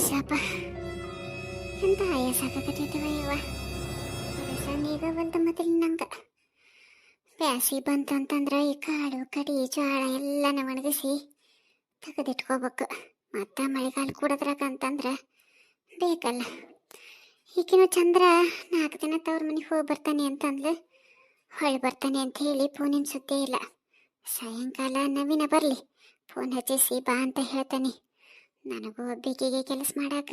ಶಾಪ ಎಂತ ಆಯಾಸ ಆಗಕತ್ತೈತವ ಯವ್ವ ಸಣ್ಣೀಗ ಬಂತ ಮತ್ತೆ ನಂಗೆ ಬ್ಯಾಸಿ ಬಂತಂತಂದ್ರೆ ಈ ಕಾಳು ಕಡಿ ಜೋಳ ಎಲ್ಲನ ಒಣಗಿಸಿ ತೆಗೆದಿಟ್ಕೋಬೇಕು ಮತ್ತೆ ಮಳೆಗಾಲ ಕೂಡದ್ರಾಗ ಅಂತಂದ್ರೆ ಬೇಕಲ್ಲ ಈಗಿನ ಚಂದ್ರ ನಾಲ್ಕು ದಿನ ತವ್ರ ಮನೆಗೆ ಹೋಗಿ ಬರ್ತಾನೆ ಅಂತಂದ್ಲು ಹೊಳೆ ಬರ್ತಾನೆ ಅಂತ ಹೇಳಿ ಫೋನಿನ ಸುದ್ದಿ ಇಲ್ಲ ಸಾಯಂಕಾಲ ನವೀನ ಬರಲಿ ಫೋನ್ ಹಚ್ಚಿಸಿ ಬಾ ಅಂತ ಹೇಳ್ತಾನೆ ನನಗೂ ಒಬ್ಬಿಕೆಗೆ ಕೆಲಸ ಮಾಡಾಕ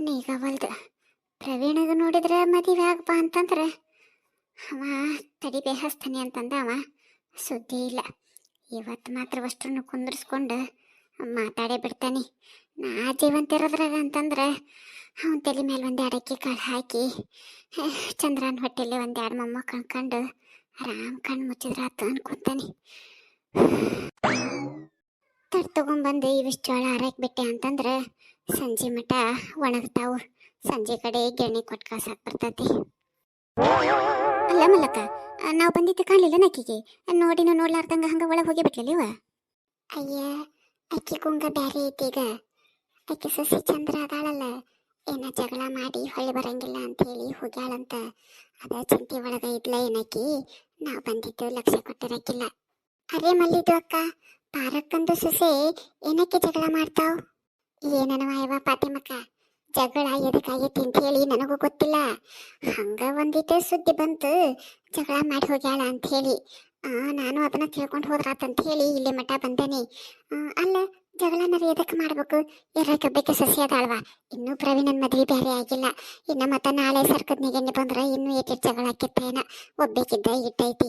ನೀಗವಲ್ದು ಪ್ರವೀಣಗ ನೋಡಿದ್ರೆ ಮದುವೆ ಆಗಪ್ಪ ಅಂತಂದ್ರೆ ಅವ ತಡಿಬೆ ಹಸ್ತಾನೆ ಅಂತಂದ ಅವ. ಸುದ್ದಿ ಇಲ್ಲ. ಇವತ್ತು ಮಾತ್ರ ಅಷ್ಟನ್ನು ಕುಂದರ್ಸ್ಕೊಂಡು ಮಾತಾಡೇ ಬಿಡ್ತಾನೆ. ನಾ ಜೀವಂತಿರೋದ್ರಾಗ ಅಂತಂದ್ರೆ ಅವನ ತಲೆ ಮೇಲೆ ಒಂದು ಅಡಕ್ಕಿ ಕಾಳು ಹಾಕಿ ಚಂದ್ರನ ಹೊಟ್ಟೆಲಿ ಒಂದು ಎರಡು ಮೊಮ್ಮ ಕಣ್ಕೊಂಡು ಆರಾಮ್ ಕಣ್ಣು ಮುಚ್ಚಿದ್ರೆ ಆತು ಅನ್ಕೊಂತಾನೆ. ತಡ್ ತಗೊಂಬಂದು ಇವಿಷ್ಟು ಜೋಳ ಹಾರಕ್ಕೆ ಬಿಟ್ಟೆ ಅಂತಂದ್ರೆ ಸಂಜೆ ಮಠ ಒಣಗ್ತಾವು. ಸಂಜೆ ಕಡೆ ಗೆಣ್ಣೆ ಕೊಟ್ಟು ಕಾಸಾಕ್ ಬರ್ತೈತಿ. ಅಲ್ಲ ಮಲ್ಲಕ್ಕ, ನಾವು ಬಂದಿದ್ದು ಕಾಣಲಿಲ್ಲ ನಕ್ಕಿಗೆ ನೋಡಿನ ನೋಡ್ಲಾರ್ದಂಗ ಹಂಗ ಒಳಗೆ ಹೋಗಿ ಬಿಟ್ಲಿವ ಅಯ್ಯ, ಅಕ್ಕಿ ಕುಂಗ ಬ್ಯಾರೆ ಐತೀಗ ಅಕ್ಕಿ ಸಸಿ ಚಂದ್ರ ಅದಾಳಲ್ಲ, ಏನ ಜಗಳ ಮಾಡಿ ಹೊಳ್ಳಿ ಬರಂಗಿಲ್ಲ ಅಂತ ಹೇಳಿ ಹೋಗ್ಯಾಳಂತ. ಅದ ಚಿಂತೆ ಒಳಗ ಇದ್ಲ ಏನಕ್ಕಿ ನಾವು ಬಂದಿದ್ದು ಲಕ್ಷ ಕೊಟ್ಟಿರಕ್ಕಿಲ್ಲ ಅರೇ ಮಲ್ಲಿದ್ದು ಅಕ್ಕ ಪಾರಕ್ಕಂದು ಸೊಸೆ ಏನಕ್ಕೆ ಜಗಳ ಮಾಡ್ತಾವ್? ಏನನವ ಯವ ಪಾತಿಮಕ್ಕ? ಜಗಳ ಎದಕ್ಕಾಗೈತಿ ಅಂತ ಹೇಳಿ ನನಗೂ ಗೊತ್ತಿಲ್ಲ. ಹಂಗ ಒಂದಿಟ್ಟು ಸುದ್ದಿ ಬಂತು ಜಗಳ ಮಾಡಿ ಹೋಗ್ಯಾಳ ಅಂತ ಹೇಳಿ. ಆ, ನಾನು ಅದನ್ನ ತಿಳ್ಕೊಂಡು ಹೋದ್ರಾತಂತ ಹೇಳಿ ಇಲ್ಲಿ ಮಠ ಬಂದೇನೆ. ಆ, ಅಲ್ಲ ಜಗಳನ ಎದಕ್ಕೆ ಮಾಡ್ಬೇಕು? ಎರಕಬ್ಬಕ್ಕೆ ಸಸಿ ಅದಾಳ್ವಾ ಇನ್ನೂ ಪ್ರವೀಣನ್ ಮದ್ವೆ ಬೇರೆ ಆಗಿಲ್ಲ. ಇನ್ನ ಮತ್ತ ನಾಳೆ ಸರ್ಕದ್ ನೆಗೆಣ್ಣೆ ಬಂದ್ರ ಇನ್ನೂ ಏಟಿಟ್ ಜಗಳ ಆಕಿತ್ತೇನ ಒಬ್ಬೇಕಿದ್ದ ಇಟ್ಟೈತಿ.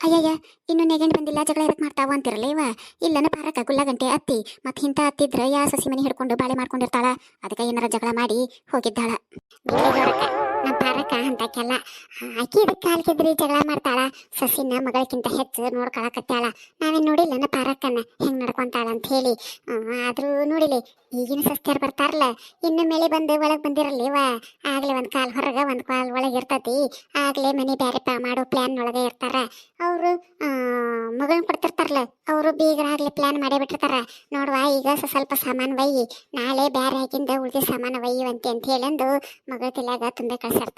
ಅಯ್ಯಯ್ಯ, ಇನ್ನು ನೆಗೆಂಡ್ ಬಂದಿಲ್ಲ? ಜಗಳ ಎದಕ್ ಮಾಡ್ತಾವ ಅಂತಿರಲ್ಲ ಇವ? ಇಲ್ಲನ ಪಾರಕ ಗುಲ್ಲಗಂಟೆ ಅತ್ತಿ ಮತ್ತೆ ಹಿಂತ ಅತ್ತಿದ್ರ ಯಾ ಸಸಿ ಮನೆ ಹಿಡ್ಕೊಂಡು ಬಾಳೆ ಮಾಡ್ಕೊಂಡಿರ್ತಾಳ? ಅದಕ್ಕೆ ಏನಾರ ಜಗಳ ಮಾಡಿ ಹೋಗಿದ್ದಾಳ. ಪಾರಕ ಅಂತಕ್ಕೆಲ್ಲ ಆಕಿ ಇದಕ್ಕೆ ಕಾಲ್ಕಿದ್ರಿ ಜಗಳ ಮಾಡ್ತಾಳ, ಸಸಿನ ಮಗಳಕ್ಕಿಂತ ಹೆಚ್ಚು ನೋಡ್ಕೊಳಕತ್ತಾಳ ನಾವೇನ್ ನೋಡಿಲ್ಲ ನಾ ಪಾರಕ್ಕನ, ಹೆಂಗ್ ನಡ್ಕೊಂತಾಳ ಅಂತ ಹೇಳಿ. ಆದರೂ ನೋಡಿಲಿ, ಈಗಿನ ಸಸ್ತ್ಯಾರು ಬರ್ತಾರಲ್ಲ, ಇನ್ನು ಮೇಲೆ ಬಂದು ಒಳಗೆ ವಾ ಆಗ್ಲೇ ಒಂದ್ ಕಾಲ್ ಹೊರಗ, ಒಂದ್ ಕಾಲ್ ಒಳಗೆ ಇರ್ತತಿ. ಆಗ್ಲೇ ಮನೆ ಬ್ಯಾರೆ ಮಾಡೋ ಪ್ಲಾನ್ ಒಳಗೆ ಇರ್ತಾರ. ಅವರು ಮಗಳನ್ನ ಕೊಡ್ತಿರ್ತಾರಲ್ಲ, ಅವರು ಬೀಗರಾಗ್ಲಿ ಪ್ಲಾನ್ ಮಾಡೇ ಬಿಟ್ಟಿರ್ತಾರ. ನೋಡ್ವಾ, ಈಗ ಸ್ವಲ್ಪ ಸಾಮಾನು ಒಯ್ಯಿ, ನಾಳೆ ಬ್ಯಾರೆ ಹಾಕಿಂದ ಉಳಿದ ಸಾಮಾನು ಒಯ್ಯುವಂತೆ ಅಂತ ಹೇಳಂದು ಮಗಳ ತಲೆಯಾಗ ತುಂಬ ಕಳ್ಸಿರ್ತಾರ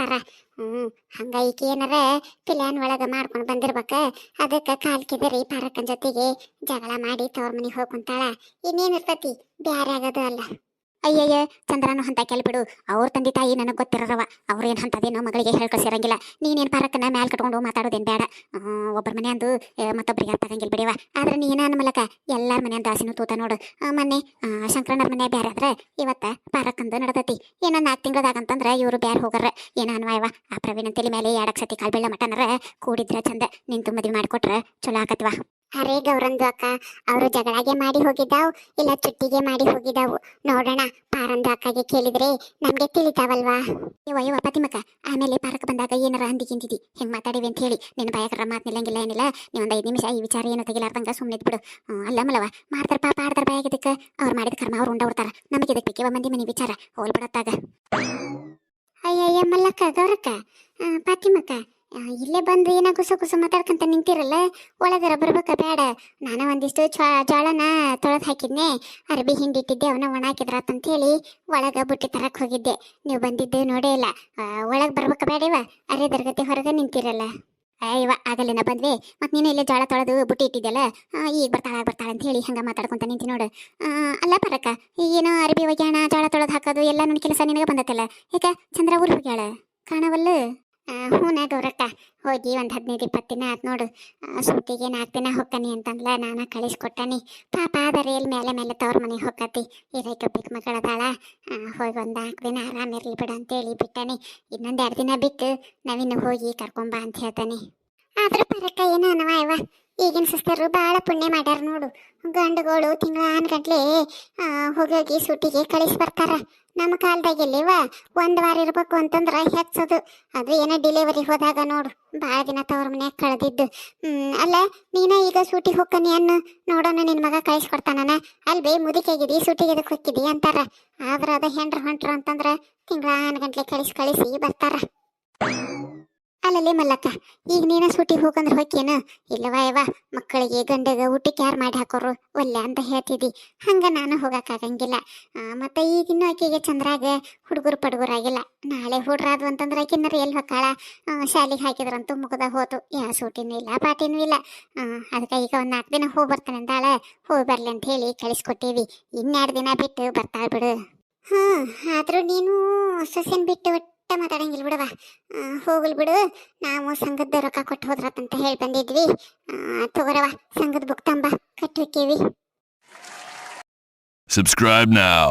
ಹ್ಮ್ ಹಂಗ ಈಕಿ ಏನಾರ ಪಿಲ್ಯಾನ್ ಒಳಗ ಮಾಡ್ಕೊಂಡು ಬಂದಿರ್ಬೇಕ. ಅದಕ್ಕೆ ಕಾಲ್ ಕಿದರಿ ಜೊತೆಗೆ ಜಗಳ ಮಾಡಿ ತವ್ರ ಮನೆಗೆ ಹೋಗ್ಕೊಂತಾಳ ಇನ್ನೇನಿರ್ತತಿ ಬ್ಯಾರೆ ಆಗೋದು ಅಲ್ಲ ಅಯ್ಯಯ್ಯ, ಚಂದ್ರನು ಅಂತ ಬಿಡು ಅವ್ರ ತಂದೆ ತಾಯಿ ನನಗೆ ಗೊತ್ತಿರವ ಅವ್ರೇನು ಹಂತದೇನೋ ಮಗಳಿಗೆ ಹೇಳ್ಕೊಸಿರಂಗಿಲ್ಲ ನೀನೇನು ಪಾರಕ್ಕನ ಮ್ಯಾಲ್ ಕಟ್ಕೊಂಡು ಮಾತಾಡೋದೇನು ಬೇಡ. ಒಬ್ಬರ ಮನೆ ಅಂದು ಮತ್ತೊಬ್ಬರಿಗೆ ಅರ್ಥ ಬಿಡಿವ ಆದ್ರೆ ನೀನ ಮೂಲಕ ಎಲ್ಲರ ಮನೆ ಅಂದು ಆಸಿನೂ ತೂತ ನೋಡು. ಮೊನ್ನೆ ಶಂಕರಣ್ಣರ ಮನೆ ಬೇರೆ ಆದ್ರೆ ಇವತ್ತ ಪಾರಕ್ಕಂದು ನಡ್ದತಿ. ಏನೋ ನಾಲ್ಕು ತಿಂಗಳದಾಗಂತಂದ್ರೆ ಇವರು ಬೇರೆ ಹೋಗರ. ಏನ ಅನ್ವಾಯವ ಆ ಪ್ರವೀಣ್ ತಲೆ ಮೇಲೆ ಎರಡಕ್ಕೆ ಸತಿ ಕಾಲ್ ಬೀಳ ಮಟನರ ಕೂಡಿದ್ರ ಚಂದ. ನಿಂತು ಮದುವೆ ಮಾಡಿಕೊಟ್ರೆ ಚಲೋ ಆಕತ್ವಾ. ಅರೇ ಗೌರಂದು ಅಕ್ಕ ಅವರು ಜಗಳಾಗೆ ಮಾಡಿ ಹೋಗಿದ್ದಾವು ಇಲ್ಲ ಚುಟ್ಟಿಗೆ ಮಾಡಿ ಹೋಗಿದ್ದಾವು. ನೋಡೋಣ ಪಾರಂದು ಅಕ್ಕಗೆ ಕೇಳಿದ್ರೆ ನಮ್ಗೆ ತಿಳಿತಾವಲ್ವಾ? ಇವ ಇವ ಪತಿಮಕ್ಕ ಆಮೇಲೆ ಪಾರಕ್ ಬಂದಾಗ ಏನಾರ ಅಂದಿಗಿಂತಿದಿ ಹೆಂಗ್ ಮಾತಾಡಿವಿ ಅಂತ ಹೇಳಿ. ನಿನ್ನ ಬಾಯಕರ ಮಾತು ನಿಲ್ಲಂಗಿಲ್ಲ ಏನಿಲ್ಲ. ನೀವು ಒಂದ್ ಐದು ನಿಮಿಷ ಈ ವಿಚಾರ ಏನು ತೆಗಿಲಾರ್ದಂಗ ಸುಮ್ಮನೆ ಬಿಡು ಅಲ್ಲ ಮಲವ ಮಾಡ್ತಾರ ಪಾಪ ಆಡ್ತಾರ ಬಾಯಾಗಿದ್ದಕ್ಕೆ ಅವ್ರು ಮಾಡಿದ ಕರ್ಮ ಅವ್ರು ಉಂಡ ಉಡ್ತಾರ. ನಮಗೆ ಇದಕ್ಕೆ ಬೇಕಿವ ಮಂದಿ ಮನೆ ವಿಚಾರ. ಹೋಲ್ಬಿಡತ್ತಾಗ ಅಯ್ಯಯ್ಯ ಮಲ್ಲಕ್ಕ ಗೌರಕ್ಕ ಪಾತಿಮಕ್ಕ ಇಲ್ಲೇ ಬಂದು ಏನೋ ಕುಸ ಕುಸ ಮಾತಾಡ್ಕಂತ ನಿಂತಿರಲ್ಲ? ಒಳಗರ ಬರ್ಬೇಕ ಬೇಡ. ನಾನು ಒಂದಿಷ್ಟು ಜೋಳನ ತೊಳೆದು ಹಾಕಿದ್ನೆ. ಅರಬಿ ಹಿಂಡಿಟ್ಟಿದ್ದೆ, ಅವನ ಒಣ ಹಾಕಿದ್ರಾತಂತ ಹೇಳಿ ಒಳಗ ಬುಟ್ಟಿ ತರಕ್ ಹೋಗಿದ್ದೆ. ನೀವು ಬಂದಿದ್ದೆ ನೋಡೇ ಇಲ್ಲ. ಒಳಗೆ ಬರ್ಬೇಕ ಬೇಡವ ಅರೆ ದರ್ಗತಿ ಹೊರಗೆ ನಿಂತಿರಲ್ಲ. ಅಯ್ಯವ ಆಗಲೇನ ಬಂದ್ವಿ. ಮತ್ತೆ ನೀನು ಇಲ್ಲೇ ಜೋಳ ತೊಳೆದು ಬುಟ್ಟಿ ಇಟ್ಟಿದ್ದೆಲ್ಲ ಈಗ ಬರ್ತಾಳ ಬರ್ತಾಳ ಅಂತ ಹೇಳಿ ಹಂಗ ಮಾತಾಡ್ಕೊಂತ ನಿಂತಿ ನೋಡು. ಅಲ್ಲ ಪರಕ್ಕ ಏನೋ ಅರಬಿ ಒಗ್ಯಾಣ ಜೋಳ ತೊಳೆದು ಹಾಕೋದು ಎಲ್ಲ ನನ್ನ ಕೆಲಸ ನಿನಗೆ ಬಂದತ್ತಲ್ಲ? ಯಾಕ ಚಂದ್ರ ಊರು ಹೋಗ್ಯಾಳ? ಕಾಣವಲ್ಲ? ಹ್ಞೂನ ಗೌರಕ್ಕ, ಹೋಗಿ ಒಂದು ಹದಿನೈದು ಇಪ್ಪತ್ತು ದಿನ ಆತ್ ನೋಡು. ಸೂಟಿಗೆ ನಾಲ್ಕು ದಿನ ಹೊಕ್ಕನಿ ಅಂತಂದ್ಲ, ನಾನು ಕಳಿಸ್ಕೊಟ್ಟನಿ. ಪಾಪ ಆದರೆ ರೀಲ್ ಮೇಲೆ ಮೇಲೆ ತವ್ರ ಮನೆಗೆ ಹೊಕ್ಕತಿ ಇರೈಕ ಬಿಕ್ ಮಗಳದಾಳ ಹೋಗಿ ಒಂದು ನಾಲ್ಕು ದಿನ ಆರಾಮ ಇರ್ಲಿ ಬಿಡ ಅಂತೇಳಿ ಬಿಟ್ಟನಿ. ಇನ್ನೊಂದು ಎರಡು ದಿನ ಬಿಟ್ಟು ನಾವಿನ್ನು ಹೋಗಿ ಕರ್ಕೊಂಬಾ ಅಂತ ಹೇಳ್ತಾನೆ. ಆದ್ರ ಪರಕ್ಕ ಏನೋ ಅನವ ಇವ ಈಗಿನ ಸಿಸ್ತರು ಭಾಳ ಪುಣ್ಯ ಮಾಡ್ಯಾರ ನೋಡು. ಗಂಡುಗಳು ತಿಂಗಳ ಗಂಟ್ಲೆ ಹೋಗಿ ಸೂಟಿಗೆ ಕಳಿಸಿ ಬರ್ತಾರ. ನಮ್ಮ ಕಾಲದಾಗ ಇಲ್ಲಿವ ಒಂದು ವಾರ ಇರ್ಬೇಕು ಅಂತಂದ್ರೆ ಹೆಚ್ಚದು. ಅದು ಏನೋ ಡಿಲಿವರಿ ಹೋದಾಗ ನೋಡು. ಭಾಳ ದಿನ ತವ್ರ ಮನ್ಯಾಗ ಕಳೆದಿದ್ದು. ಹ್ಮ್, ಅಲ್ಲ, ನೀನ ಈಗ ಸೂಟಿ ಹೋಗ್ಕನಿ ಅನ್ನು. ನೋಡೋಣ ನಿನ್ನ ಮಗ ಕಳಿಸ್ಕೊಡ್ತಾನ ಅಲ್ಬೇ, ಮುದುಕಿಯಾಗಿದಿ ಸೂಟಿಗೆ ಎದಕ್ಕೆ ಹೋಗಿದಿ ಅಂತಾರ. ಆದ್ರ ಅದ ಹೆಂಡ್ರ ಹೊಂಟ್ರ ಅಂತಂದ್ರ ತಿಂಗಳ ಗಂಟ್ಲೆ ಕಳಿಸಿ ಕಳಿಸಿ ಬರ್ತಾರ. ಅಲ್ಲಲ್ಲಿ ಮಲ್ಲಕ್ಕ, ಈಗ ನೀನ ಸೂಟಿ ಹೋಗಂದ್ರೆ ಹೋಕೇನು ಇಲ್ಲವಾ ಯವ ಮಕ್ಕಳಿಗೆ ಗಂಡಗ ಊಟಕ್ಕೆ ಯಾರು ಮಾಡಿ ಹಾಕೋರು ಒಲ್ಲೆ ಅಂತ ಹೇಳ್ತಿದ್ದಿ. ಹಂಗ ನಾನು ಹೋಗಕ್ಕಾಗಂಗಿಲ್ಲ ಮತ್ತೆ ಈಗಿನ್ನೂ ಆಕೆಗೆ ಚಂದ್ರಾಗ ಹುಡುಗರು ಪಡುಗರಾಗಿಲ್ಲ ನಾಳೆ ಹುಡ್ರಾದು ಅಂತಂದ್ರೆ ಆಕಿನ್ನರ ಎಲ್ಲಿ ಹೊಕ್ಕಾಳ? ಶಾಲೆಗೆ ಹಾಕಿದ್ರಂತೂ ಮುಗ್ದ ಹೋತು. ಯಾವ ಸೂಟಿನೂ ಇಲ್ಲ ಪಾಟಿನೂ ಇಲ್ಲ. ಅದಕ್ಕೆ ಈಗ ಒಂದು ನಾಲ್ಕು ದಿನ ಹೋಗಿ ಬರ್ತಾನೆ ಅಂದಾಳ. ಹೋಗಿ ಬರ್ಲಿ ಅಂತ ಹೇಳಿ ಕಳಿಸ್ಕೊಟ್ಟೇವಿ. ಇನ್ನೆರಡು ದಿನ ಬಿಟ್ಟು ಬರ್ತಾಳ ಬಿಡು. ಹ್ಞೂ ಆದರೂ ನೀನು ಸೊಸೆನ್ ಬಿಟ್ಟು ಒಟ್ಟ ಮಾತಾಡಂಗಿಲ್ಲ ಬಿಡವ ಹೋಗ್ಲಿ ಬಿಡು. ನಾವು ಸಂಘದ ರೊಕ್ಕ ಕೊಟ್ಟು ಹೋದ್ರತ್ತಂತ ಹೇಳಿ ಬಂದಿದ್ವಿ. ತಗೋರವ ಸಂಘದ ಬುಕ್ ತಂಬ, ಕಟ್ಟಿ ಹೋಕ್ಕೇವಿ. Subscribe now.